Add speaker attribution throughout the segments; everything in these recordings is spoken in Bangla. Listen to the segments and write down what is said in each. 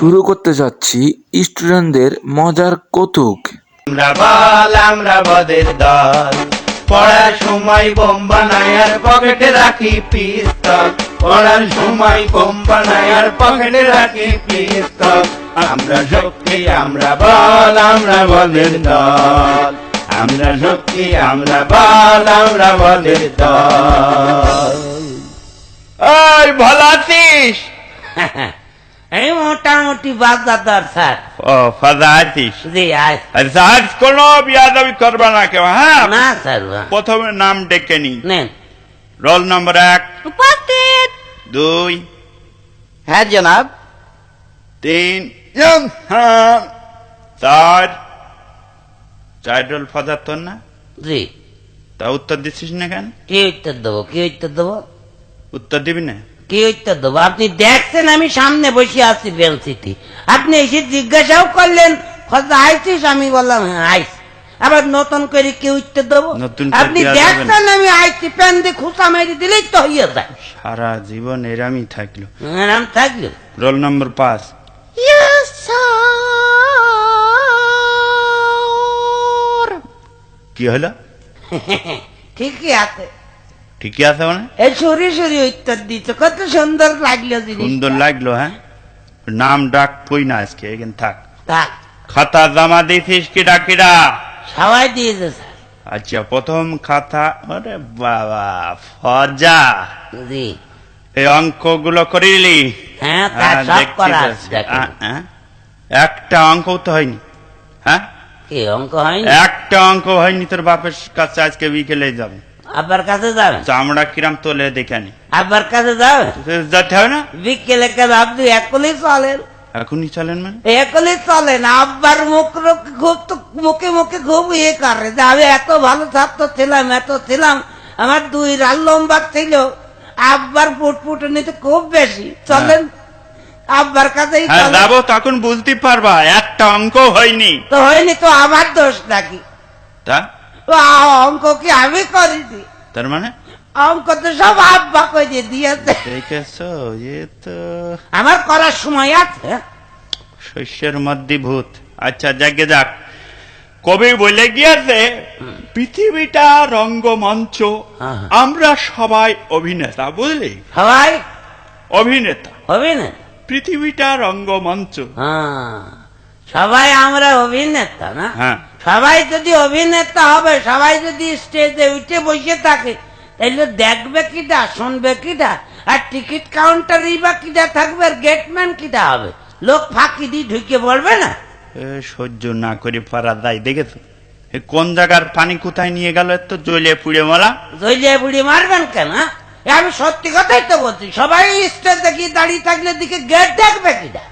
Speaker 1: শুরু করতে যাচ্ছি স্টুডেন্টদের মজার কৌতুক।
Speaker 2: আমরা বল আমরা বদের দল। পড়ার সময় বোম বানাই আর পকেটে রাখি পিস্তল। পড়ার সময় বোম বানাই আর পকেটে রাখি পিস্তল। আমরা শক্তি আমরা বল আমরা বদের দল। আমরা শক্তি আমরা বল আমরা বদের দল। ওই ভালো আছিস?
Speaker 3: এই মোটামুটি বাজাদার স্যার
Speaker 2: ও ফাদা আছিস
Speaker 3: জি
Speaker 2: আজ কোনো বিয়াদবি করবা না কেউ হ্যাঁ?
Speaker 3: না স্যার
Speaker 2: প্রথমে নাম ডেকে নি। রোল নম্বর এক।
Speaker 3: উপস্থিত।
Speaker 2: দুই।
Speaker 4: হ্যাঁ জনাব।
Speaker 2: তিন। হ্যাঁ, চার। চার রোল ফাদার তোর না?
Speaker 3: জি।
Speaker 2: তা উত্তর দিচ্ছিস না কেন?
Speaker 3: কি উত্তর দেবো? কি উত্তর দেবো?
Speaker 2: উত্তর দিবি না?
Speaker 3: কি উত্তর দেবো? আপনি দেখছেন আমি সামনে বসে আছি বেলসিটি আপনি এসে জিজ্ঞাসাও করলেন কথা আইছিস? আমি বললাম হ্যাঁ আইস আবার নতুন করে কি উত্তর দেবো? আপনি। দেখছেন আমি আইছি প্যান দিয়ে খুঁচা মেরে দিলেই তো হইয়া যায়।
Speaker 2: সারা জীবন এরামই থাকল।
Speaker 3: আরাম থাকল?
Speaker 2: রোল নম্বর পাঁচ। কি হলো?
Speaker 3: ঠিকই আছে।
Speaker 2: ঠিকই আছে মানে?
Speaker 3: এই সরি সরি উত্তর দিচ্ছ কত সুন্দর লাগল জিনিস
Speaker 2: সুন্দর লাগল হ্যাঁ? নাম ডাক তুই না আজকে এখানে থাক।
Speaker 3: তা
Speaker 2: খাতা জমা দিয়েছিস কিডা কিডা?
Speaker 3: সবাই দিয়েছে স্যার।
Speaker 2: আচ্ছা প্রথম খাতা আরে বাবা ফজা।
Speaker 3: জি।
Speaker 2: এই অঙ্কগুলো করিলি?
Speaker 3: হ্যাঁ তা
Speaker 2: হ্যাঁ,
Speaker 3: সব করা
Speaker 2: হ্যাঁ? একটা অঙ্ক তো হয়নি হ্যাঁ?
Speaker 3: কি অঙ্ক হয়নি?
Speaker 2: একটা অঙ্ক হয়নি তোর বাপের কাছে আজকে বিকেলে যাবে।
Speaker 3: আব্বার কাছে যাবেন
Speaker 2: চামড়া কিরাম তোলে দেখে নি
Speaker 3: আব্বার কাছে যাবেন
Speaker 2: যেতে হবে না?
Speaker 3: বিকেলে কাজ আপনি একলি চলেন?
Speaker 2: এখনই চলেন মানে?
Speaker 3: একলি চলেন আব্বার মুখ খুব তো মুখে মুখে খুব ইয়ে করে যে আমি এত ভালো ছাত্র ছিলাম এত ছিলাম আমার দুই রাল লম্বা ছিল আব্বার ফুটফুট নিতে খুব বেশি। চলেন আব্বার কাছেই
Speaker 2: হ্যাঁ যাব তখন বুঝতে পারবা একটা অঙ্ক হয়নি।
Speaker 3: তো হয়নি তো আমার দোষ নাকি?
Speaker 2: তা?
Speaker 3: অঙ্ক কি আমি করিনি।
Speaker 2: তার মানে?
Speaker 3: অঙ্ক তো সব আব্বা করে দিয়েছে।
Speaker 2: দেখেছ এ তো
Speaker 3: আমার করার সময় আছে।
Speaker 2: শস্যের মধ্যে ভূত আচ্ছা যাকে যাক। কবি বলে গিয়েছে পৃথিবীটা রঙ্গমঞ্চ। আমরা সবাই অভিনেতা বুঝলি?
Speaker 3: সবাই?
Speaker 2: অভিনেতা।
Speaker 3: হবে না
Speaker 2: পৃথিবীটা রঙ্গমঞ্চ।
Speaker 3: হ্যাঁ। সবাই আমরা অভিনেতা না?
Speaker 2: হ্যাঁ।
Speaker 3: সবাই যদি অভিনেতা হবে সবাই যদি স্টেজে উঠে বসে থাকে তাহলে দেখবে কিটা শুনবে কিটা? আর টিকিট কাউন্টারই বা কিটা থাকবে আর গেটম্যান কিটা হবে? লোক ফাঁকি দিয়ে ঢুকে পড়বে না?
Speaker 2: সহ্য না করে পারা যায় দেখেছ? কোন জায়গার পানি কোথায় নিয়ে গেল তো জ্বলে পুড়ে মারা
Speaker 3: জইলিয়া বুড়ি মারবেন কেন হ্যাঁ? আমি সত্যি কথাই তো বলছি সবাই স্টেজে গিয়ে দাঁড়িয়ে থাকলে দিকে গেট দেখবে কিটা?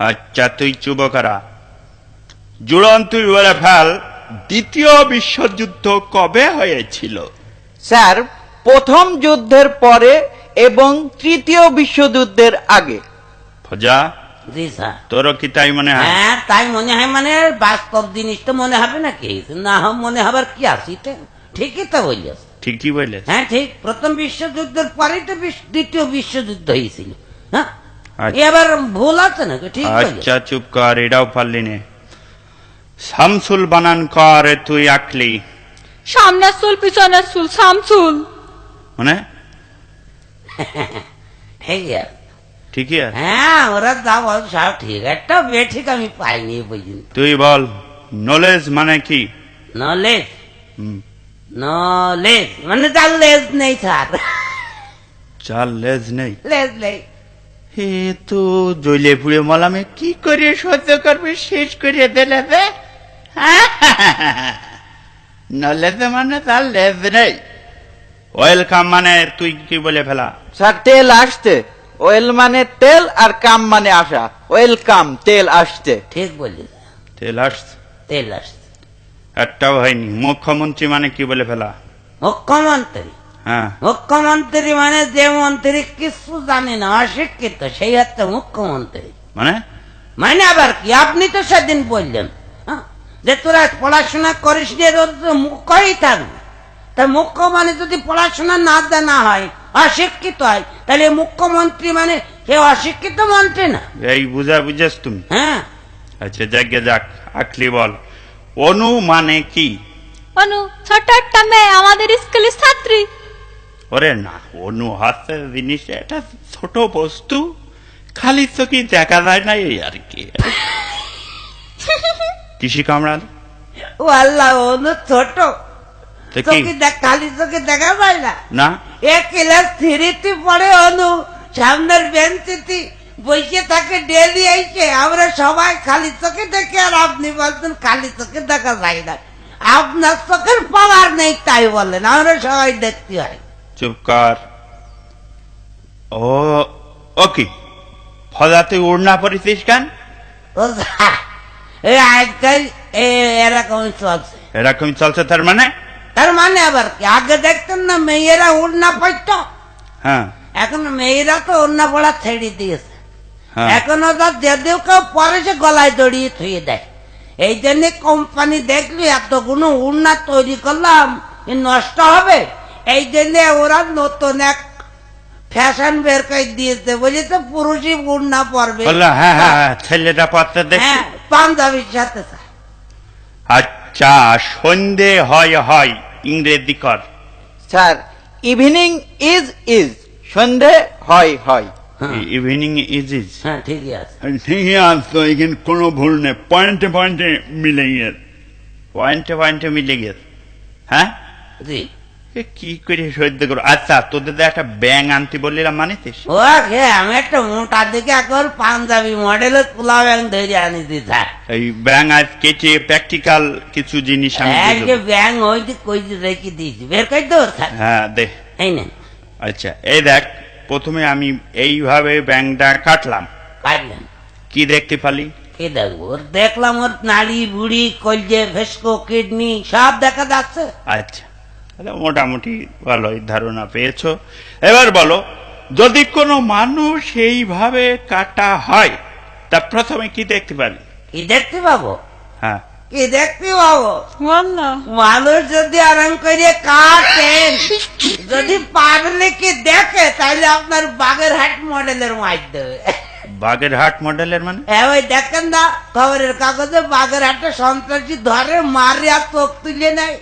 Speaker 2: আচ্ছা তুই চুপ করা জুড়ন তুই বলে ফেল দ্বিতীয় বিশ্বযুদ্ধ কবে হয়েছিল?
Speaker 4: স্যার প্রথম যুদ্ধের পরে এবং তৃতীয় বিশ্বযুদ্ধের আগে।
Speaker 2: ফজা
Speaker 3: জি স্যার।
Speaker 2: তোরও কি তাই মনে হয়?
Speaker 3: হ্যাঁ তাই মনে হয় মানে বাস্তব জিনিস তো মনে হবে নাকি? না হয় মনে হবার কি আসিতে ঠিকই তো বলিস
Speaker 2: ঠিকই বলে
Speaker 3: হ্যাঁ ঠিক। প্রথম বিশ্বযুদ্ধের পরেই তো দ্বিতীয় বিশ্বযুদ্ধ হয়েছিল। হ্যাঁ?
Speaker 2: আচ্ছা।
Speaker 3: এবার ভুল আছে নাকি? ঠিক
Speaker 2: আচ্ছা চুপ কর এটাও পারলি নে। শামসুল বানান কর তুই আঁকলি
Speaker 5: সামনের চুল পিছনের চুল সামচুল
Speaker 2: মানে?
Speaker 3: ঠিক আছে।
Speaker 2: ঠিকই আছে।
Speaker 3: হ্যাঁ ওরা বল সব ঠিক একটা বে ঠিক আমি পাইনি পর্যন্ত।
Speaker 2: তুই বল নলেজ মানে কি?
Speaker 3: নলেজ নলেজ মানে তার লেজ নেই স্যার।
Speaker 2: চাল লেজ নেই?
Speaker 3: লেজ নেই।
Speaker 2: হে তো জ্বলে পুড়ে মলামে কি করে সহ্য করবে? শেষ করে দিলে নলেজ মানে তার লেজ নেই। ওয়েলকাম মানে তুই কি বলে ফেলা?
Speaker 4: স্যার তেল আসতে ওয়েল মানে তেল আর কাম মানে আসা। ওয়েলকাম তেল আসতে
Speaker 3: ঠিক বলিস
Speaker 2: তেল আসছে।
Speaker 3: তেল আসছে।
Speaker 2: একটাও হয়নি। মুখ্যমন্ত্রী মানে কি বলে ফেলা?
Speaker 3: মুখ্যমন্ত্রী?
Speaker 2: হ্যাঁ।
Speaker 3: মুখ্যমন্ত্রী মানে যে মন্ত্রী কিছু জানে না অশিক্ষিত সেই হচ্ছে মুখ্যমন্ত্রী।
Speaker 2: মানে?
Speaker 3: মানে আবার কি? আপনি তো সেদিন বললেন। যে তোরা পড়াশোনা করিস নি মুখ্যই থাকবে। তা মুখ্য মানে যদি পড়াশোনা না জানা হয় অশিক্ষিত হয় তাহলে মুখ্যমন্ত্রী মানে সে অশিক্ষিত মন্ত্রী না।
Speaker 2: এই বুঝা বুঝেছ তুমি?
Speaker 3: হ্যাঁ।
Speaker 2: আচ্ছা যাকে যাক আকলি বল। অনু মানে কি?
Speaker 5: অনু ছোট একটা মেয়ে আমাদের স্কুলের ছাত্রী।
Speaker 2: ওরে না অনু হচ্ছে জিনিস এটা ছোট বস্তু। খালি চোখে দেখা যায় না এই আর কি। কৃষি কামড়াল
Speaker 3: ও আল্লাহ অনু ছোট।
Speaker 2: তো কি?
Speaker 3: চোখে দেখ খালি চোখে দেখা যায় না?
Speaker 2: না।
Speaker 3: এ ক্লাস থ্রিতে পড়ে অনু সামনের বেঞ্চিতে বসে থাকে ডেলি আইছে আমরা সবাই খালি চোখে দেখি আর আপনি বলছেন খালি চোখে দেখা যায় না। আপনার চোখের পাওয়ার নেই তাই বলেন আমরা সবাই দেখতে হয়।
Speaker 2: চুপ কর। ও ওকে ফদাতে উড়না পরিছিস কেন?
Speaker 3: ও এই আজকাল চলছে?
Speaker 2: এরকম চলছে তার মানে?
Speaker 3: তার মানে আবার কি? আগে দেখতেন না মেয়েরা উড়না পড়ত
Speaker 2: হ্যাঁ।
Speaker 3: এখন মেয়েরা তো উড়না পড়া ছেড়ে দিয়েছে।
Speaker 2: হ্যাঁ।
Speaker 3: এখন ওদের যদিও কেউ পরে সে গলায় দড়িয়ে থুয়ে দেয়। এই জন্য কোম্পানি দেখলি এতগুলো উড়না তৈরি করলাম নষ্ট হবে। এই জন্য ওরা নতুন এক ফ্যাশন বের করে দিয়েছে বলি তো পুরুষই উড়না পরবে।
Speaker 2: হ্যাঁ হ্যাঁ ছেলেটা পড়তে
Speaker 3: হ্যাঁ। পাঞ্জাবির সাথে।
Speaker 2: আচ্ছা সন্ধে হয় হয় ইংরেজি কর
Speaker 4: স্যার ইভিনিং ইজ ইজ সন্ধে হয় হয়।
Speaker 3: হ্যাঁ,
Speaker 2: ইভিনিং ইজ ইজ।
Speaker 3: হ্যাঁ ঠিকই আছে।
Speaker 2: ঠিকই আছে এখানে কোনো ভুল নেই। পয়েন্টে পয়েন্টে মিলে গেছে পয়েন্টে পয়েন্টে মিলে গেছে হ্যাঁ?
Speaker 3: জি।
Speaker 2: কি করে সহ্য করো আচ্ছা তোদের একটা ব্যাং আনতে বললিলাম মানিতিস
Speaker 3: ও কে আমি একটা মোটা দিকে এখন পাঞ্জাবি মডেলের পোলাও ব্যাং ধরে
Speaker 2: এই ব্যাং আজ কেটে প্র্যাকটিক্যাল কিছু জিনিস আমি
Speaker 3: ব্যাং ওই যে কই রেখে দিয়েছি। বের করে দেবো স্যার।
Speaker 2: হ্যাঁ দে।
Speaker 3: এই
Speaker 2: আচ্ছা এই দেখ প্রথমে আমি এইভাবে ব্যাংটা কাটলাম।
Speaker 3: কাটলেন।
Speaker 2: কি দেখতে পালি?
Speaker 3: কি দেখব? ওর দেখলাম ওর নাড়ি বুড়ি কলজে ভেস্কো কিডনি সব দেখা যাচ্ছে।
Speaker 2: আচ্ছা। তাহলে মোটামুটি ভালোই ধারণা পেয়েছ। এবার বলো যদি কোনো মানুষ এইভাবে কাটা হয় তা প্রথমে কি দেখতে পারি
Speaker 3: কি দেখতে পাবো?
Speaker 2: হ্যাঁ।
Speaker 3: কি দেখতে পাবো? মানুষ যদি আরাম করে কাটেন যদি পাবলিকে দেখে তাহলে আপনার বাগের হাট মডেলের মাইর দেবে
Speaker 2: বাগের হাট মডেলের মানে?
Speaker 3: হ্যাঁ ওই দেখেন না খবরের কাগজে বাগের হাটে সন্ত্রাসী ধরে মারে আর চোখ তুলে নেয়।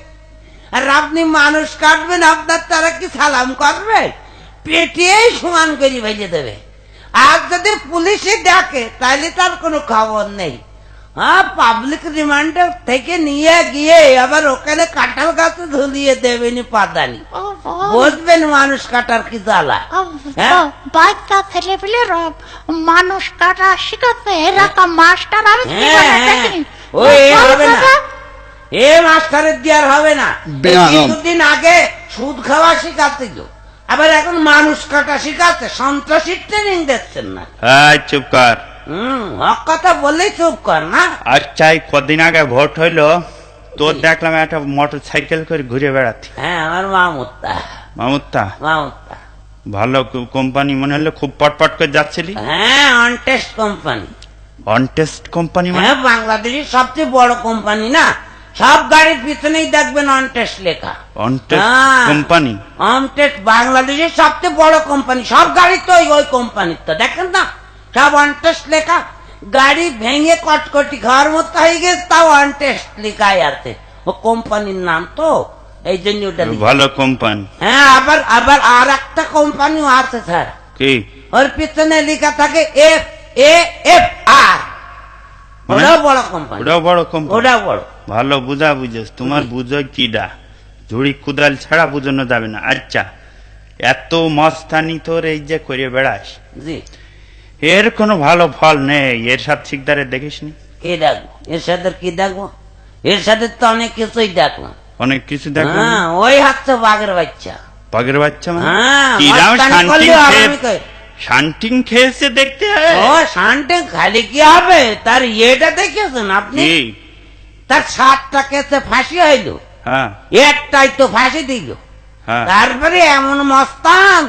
Speaker 3: আর আপনি মানুষ কাটবেন আপনার তারা কি সালাম করবে? পেটিয়েই সমান করে ভেজে দেবে। আর যদি পুলিশে ডাকে তাহলে তার কোনো খবর নেই। হ্যাঁ পাবলিক রিমান্ডে থেকে নিয়ে গিয়ে আবার ওখানে কাঁঠাল গাছে ঝুলিয়ে দেবেনি পাদানি। বুঝবেন মানুষ কাটার কি জ্বালা। হ্যাঁ?
Speaker 6: বাচ্চা ছেলে পেলে মানুষ কাটা শিখাচ্ছে এরকম মাস্টার আমি
Speaker 3: হ্যাঁ। ওই হবে না। এ মাস্টারের দেওয়ার হবে না। কিছুদিন আগে সুদ খাওয়া শিখাচ্ছিল আবার এখন মানুষ কাটা শিখাচ্ছে সন্ত্রাসী ট্রেনিং দিচ্ছেন না।
Speaker 2: হ্যাঁ চুপ কর।
Speaker 3: হম হক কথা বললেই চুপ কর না?
Speaker 2: আচ্ছা এই কদিন আগে ভোট হইল তোর দেখলাম একটা মোটর সাইকেল করে ঘুরে বেড়াতি
Speaker 3: হ্যাঁ আমার মামুত্তা।
Speaker 2: মামুত্তা?
Speaker 3: মামুত্তা।
Speaker 2: ভালো কোম্পানি মনে হলো খুব পটপট করে যাচ্ছিলি?
Speaker 3: হ্যাঁ অনটেস্ট কোম্পানি
Speaker 2: অনটেস্ট কোম্পানি মানে?
Speaker 3: হ্যাঁ বাংলাদেশের সবচেয়ে বড় কোম্পানি না? সব গাড়ির পিছনেই দেখবেন অনটেস্ট লেখা।
Speaker 2: কোম্পানি?
Speaker 3: অনটেস্ট বাংলাদেশের সবচেয়ে বড় কোম্পানি। সব গাড়ি তো ওই ওই কোম্পানির তো দেখেন না? সব অনটেস্ট লেখা। গাড়ি ভেঙে কটকটি ঘর মতো হয়ে গেছে তাও অনটেস্ট লেখাই আছে ও কোম্পানির নাম তো এই জন্য ওটা
Speaker 2: ভালো কোম্পানি।
Speaker 3: হ্যাঁ আবার আবার আর একটা কোম্পানিও আছে স্যার।
Speaker 2: কি?
Speaker 3: ওর পিছনে লেখা থাকে এফ এ এফ আর।
Speaker 2: মানে?
Speaker 3: ওটাও বড় কোম্পানি।
Speaker 2: ওটাও বড় কোম্পানি।
Speaker 3: ওটাও বড়।
Speaker 2: ভালো বুঝা বুঝেছ তোমার বুঝো কিডা। ঝুড়ি কুদাল ছাড়া বুঝানো যাবে না। আচ্ছা এত মস্তানি তোর এই যে করে বেড়াস। এর কোনো ভালো ফল নেই এর সাথে ঠিকদারে দেখিস নি
Speaker 3: কি এর সাথে কি এর সাথে তো অনেক কিছুই
Speaker 2: অনেক কিছু দেখো
Speaker 3: হ্যাঁ ওই হাতটা বাঘের বাচ্চা।
Speaker 2: বাঘের বাচ্চা মানে?
Speaker 3: হ্যাঁ।
Speaker 2: শান্তিং খেয়েছে দেখতে? হয়
Speaker 3: ও শান্তে খালি কি হবে? তার ইয়েটা দেখেছেন আপনি? তার সাতটা কেসে ফাঁসি হইল।
Speaker 2: হ্যাঁ।
Speaker 3: একটাই তো ফাঁসি দিল।
Speaker 2: হ্যাঁ।
Speaker 3: তারপরে এমন মস্তান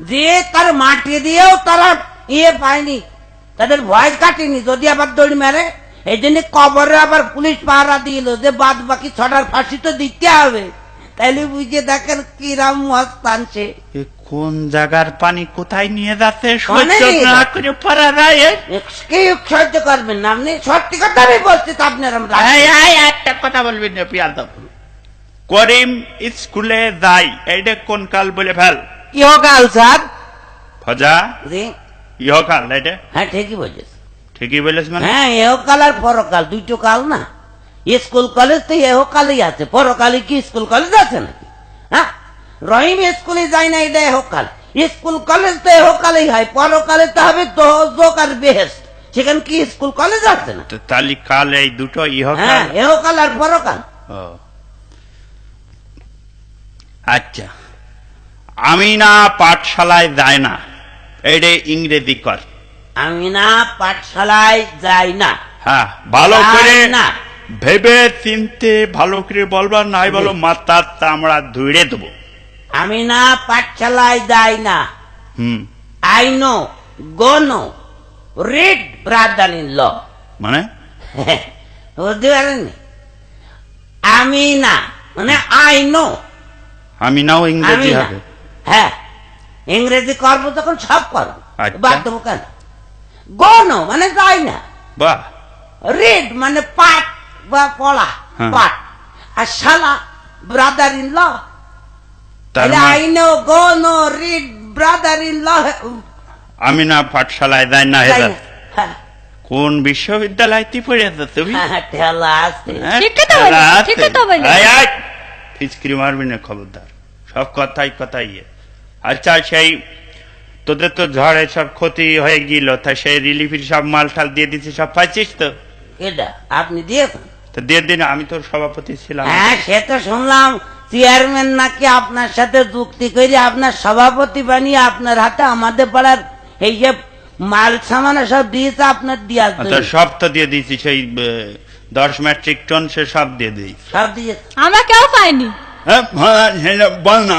Speaker 3: যে তার মাটি দিয়েও তারা ইয়ে পায়নি তাদের ভয় কাটেনি। যদি আবার দড়ি মেরে এই জন্য কবরে আবার পুলিশ পাহারা দিল যে বাদ বাকি ছটার ফাঁসি তো দিতে হবে। তাইলে বুঝে দেখেন কিরাম মস্তান সে।
Speaker 2: কোন জায়গার পানি কোথায় নিয়ে যাচ্ছে সহ্য না করে পারা যায়। এ?
Speaker 3: সহ্য করবেন না? আপনি সত্যি কথা আমি বলছি আপনার আমরা
Speaker 2: একটা কথা বলবি না পিয়াদব করিম স্কুলে যাই এইটা কোন কাল বলে ফেল?
Speaker 3: ইহকাল স্যার।
Speaker 2: ফজা?
Speaker 3: জি।
Speaker 2: ইহকাল এটা
Speaker 3: হ্যাঁ ঠিকই বলছিস
Speaker 2: ঠিকই বলেছ মানে?
Speaker 3: হ্যাঁ এহকাল আর পরকাল দুইটো কাল না। স্কুল কলেজ তো এহকালই আছে। পরকালে কি স্কুল কলেজ আছে নাকি? রহিম স্কুলে যায় না এটা এহকাল স্কুল কলেজ তো এহকালেই হয় পরকালে তো হবে দোজক আর বেহেস্ট সেখানে কি স্কুল কলেজ আছে না?
Speaker 2: তো তালি কাল এই দুটো
Speaker 3: হ্যাঁ এহকাল আর পরকাল।
Speaker 2: আচ্ছা। আমি না পাঠশালায় যায় না। এইটা ইংরেজি কর।
Speaker 3: আমি না পাঠশালায় যাই না।
Speaker 2: হ্যাঁ ভালো করে
Speaker 3: না।
Speaker 2: ভেবে চিনতে ভালো করে বলবার নাই বলো মাথার আমরা ধুইড়ে দেবো।
Speaker 3: আমি না পাঠশালায় যাই না। I know go no read brother in law
Speaker 2: মানে?
Speaker 3: বুঝতে পারেননি? আমি না মানে আই নো
Speaker 2: আমি নাও ইংরেজি হবে।
Speaker 3: হ্যাঁ ইংরেজি করব তখন সব করব
Speaker 2: আচ্ছা।
Speaker 3: বাদ কেন? গো নো মানে যাই না।
Speaker 2: বাহ।
Speaker 3: রিড মানে পাঠ বা পড়া
Speaker 2: হ্যাঁ।
Speaker 3: পাঠ। আর শালা ব্রাদার ইন ল
Speaker 2: তার
Speaker 3: I know go no read brother
Speaker 2: আমি না পাঠশালায় যাই না হেদার। কোন বিশ্ববিদ্যালয়তে পড়েছো তুমি?
Speaker 3: হ্যাঁ, আছে।
Speaker 2: ফিচকিরি মারবি না খবরদার। সব কথাই কথাই ইয়ে। আচ্ছা সেই তোদের তো ঝড়ে সব ক্ষতি হয়ে গেল তা সেই রিলিফের সব মাল টাল দিয়ে দিচ্ছি সব পাইছিস তো?
Speaker 3: এটা আপনি দিয়েছেন?
Speaker 2: তো দিয়ে দিন আমি তোর সভাপতি ছিলাম।
Speaker 3: হ্যাঁ সে তো শুনলাম। চেয়ারম্যান নাকি আপনার সাথে যুক্তি করে আপনার সভাপতি বানিয়ে আপনার হাতে আমাদের পাড়ার এই যে মাল সামানা সব দিয়েছে আপনার দেওয়ার
Speaker 2: তো সব তো দিয়ে দিয়েছি সেই দশ মেট্রিক টন সে সব দিয়ে দিই
Speaker 3: সব দিয়ে
Speaker 5: আমরা কেউ পাইনি
Speaker 2: বল না।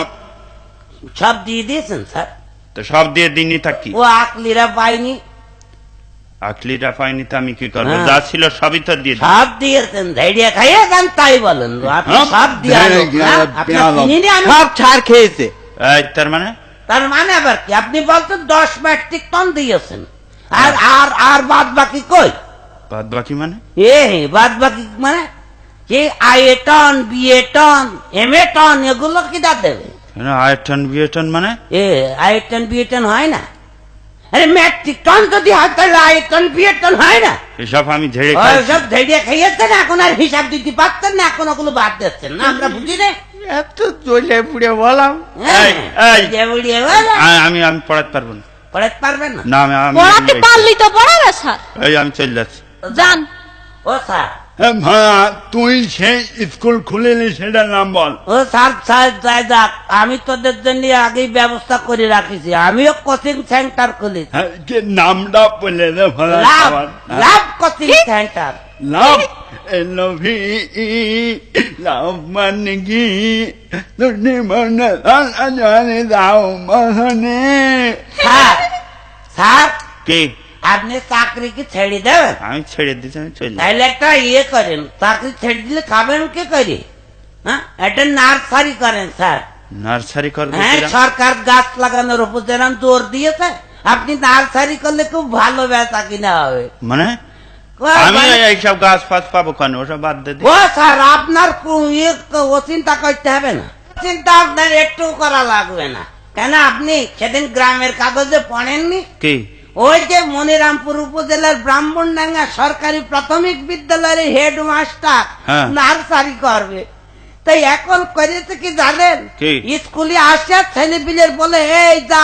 Speaker 3: সব দিয়ে দিয়েছেন স্যার?
Speaker 2: তো সব দিয়ে দিনই থাকি।
Speaker 3: ও আকলিরা পাইনি
Speaker 2: আকলিটা পাইনি তো আমি কি করব?
Speaker 3: হ্যাঁ।
Speaker 2: যা ছিল সবই তো দিয়ে
Speaker 3: সব দিয়েছেন ধৈর্য খাইয়ে যান তাই বলেন।
Speaker 2: হ্যাঁ,
Speaker 3: সব দিয়ে হ্যাঁ? নি আমি?
Speaker 4: সব ছাড় খেয়েছে।
Speaker 2: তার মানে?
Speaker 3: তার মানে আবার কি? আপনি বলতেন দশ মেট্রিক টন দিয়েছেন। আর আর আর বাদ বাকি কই?
Speaker 2: বাদ বাকি মানে?
Speaker 3: এ বাদ বাকি মানে? যে I A ton B A ton M A ton এগুলো কিটা দেবে?
Speaker 2: কেন আয় টন বিয়ে টন মানে?
Speaker 3: A I A ton B A ton হয় না? আরে মেট্রিক টন যদি হয় তাহলে I ton B A ton হয় না।
Speaker 2: এসব আমি ঝেড়ে খাই
Speaker 3: সব ধৈর্য খাইয়েছেন এখন আর হিসাব দিতে পারতেন না এখন ওগুলো বাদ দিচ্ছেন না আমরা বুঝি রে
Speaker 2: এত চলে পুড়ে বললাম
Speaker 3: হ্যাঁ,
Speaker 2: আমি আমি পড়াতে পারব না।
Speaker 3: পড়াতে পারবেন না?
Speaker 2: না আমি আমি
Speaker 5: পড়াতে পারলি তো পড়াবে স্যার।
Speaker 2: এই আমি চলে যাচ্ছি।
Speaker 5: যান।
Speaker 3: ও স্যার।
Speaker 2: হ্যাঁ তুই সেই স্কুল খুলিনি সেটার নাম বল।
Speaker 3: ও স্যার স্যার যাই যাক আমি তোদের জন্য আগেই ব্যবস্থা করে রাখিছি। আমিও কোচিং সেন্টার খুলি
Speaker 2: হ্যাঁ, নামটা বলে ভালো
Speaker 3: লাভ লাভ কোচিং সেন্টার।
Speaker 2: লাভ এলো ভি লাভ মানে কি? তুমি মনে জানে দাও মহনে।
Speaker 3: Sir sir.
Speaker 2: কি?
Speaker 3: আপনি চাকরি কি ছেড়ে দেবেন
Speaker 2: আমি ছেড়ে দিতে আমি চলে
Speaker 3: তাহলে একটা ইয়ে করেন চাকরি ছেড়ে দিলে খাবেন কে করে? হ্যাঁ? একটা নার্সারি করেন স্যার।
Speaker 2: নার্সারি করব
Speaker 3: হ্যাঁ সরকার গাছ লাগানোর উপর যেরকম জোর দিয়েছে। আপনি নার্সারি করলে খুব ভালো বেচা কিনা হবে।
Speaker 2: মানে? আমি এইসব গাছ ফাছ পাবো কেন? ওসব বাদ দে দি।
Speaker 3: ও স্যার আপনার ইয়ে ও চিন্তা করতে হবে না। চিন্তা আপনার একটু করা লাগবে না। কেন আপনি সেদিন গ্রামের কাগজে পড়েননি?
Speaker 2: কি?
Speaker 3: ওই যে মনিরামপুর উপজেলার ব্রাহ্মণডাঙ্গা সরকারি প্রাথমিক বিদ্যালয়ের হেডমাস্টার
Speaker 2: হ্যাঁ।
Speaker 3: নার্সারি করবে। তাই এখন করেছে কি জানেন? স্কুলে আসে ছেলে পিলের বলে এই যা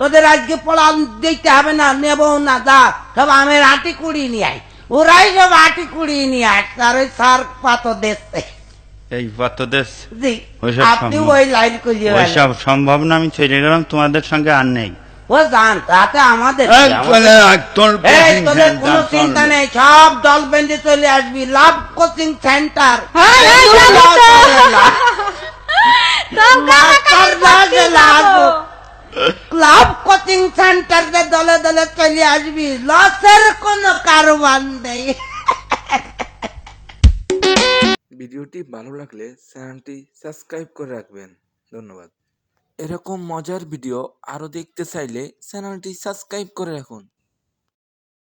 Speaker 3: তোদের আজকে পড়া দিতে হবে না নেব না যা সব আমের আটি কুড়ি নিয়ে আয়। ওরাই সব আটি কুড়ি নিয়ে আসছে আর ওই সার পাতো দেখছে
Speaker 2: এই কত
Speaker 3: জি আপনি ওই লাইন করিয়ে
Speaker 2: সম্ভব না আমি ছেড়ে গেলাম তোমাদের সঙ্গে আর নেই।
Speaker 3: ও জান তাতে আমাদের কি?
Speaker 2: এই,
Speaker 3: আমাদের-
Speaker 2: চলে আয়, তোর
Speaker 3: এই
Speaker 2: coaching
Speaker 3: তোদের
Speaker 2: center
Speaker 3: কোনো চিন্তা নেই। সব দল বেঁধে চলে আসবি লাভ কোচিং সেন্টার
Speaker 5: যাব। তো। সব কানাকানি করতে যাব।
Speaker 3: ক্লাব কোচিং সেন্টার দলে দলে চলে আসবি লসের কোনো কারবার নেই।
Speaker 1: ভিডিওটি ভালো লাগলে চ্যানেলটি সাবস্ক্রাইব করে রাখবেন। ধন্যবাদ। এরকম মজার ভিডিও আরও দেখতে চাইলে চ্যানেলটি সাবস্ক্রাইব করে রাখুন।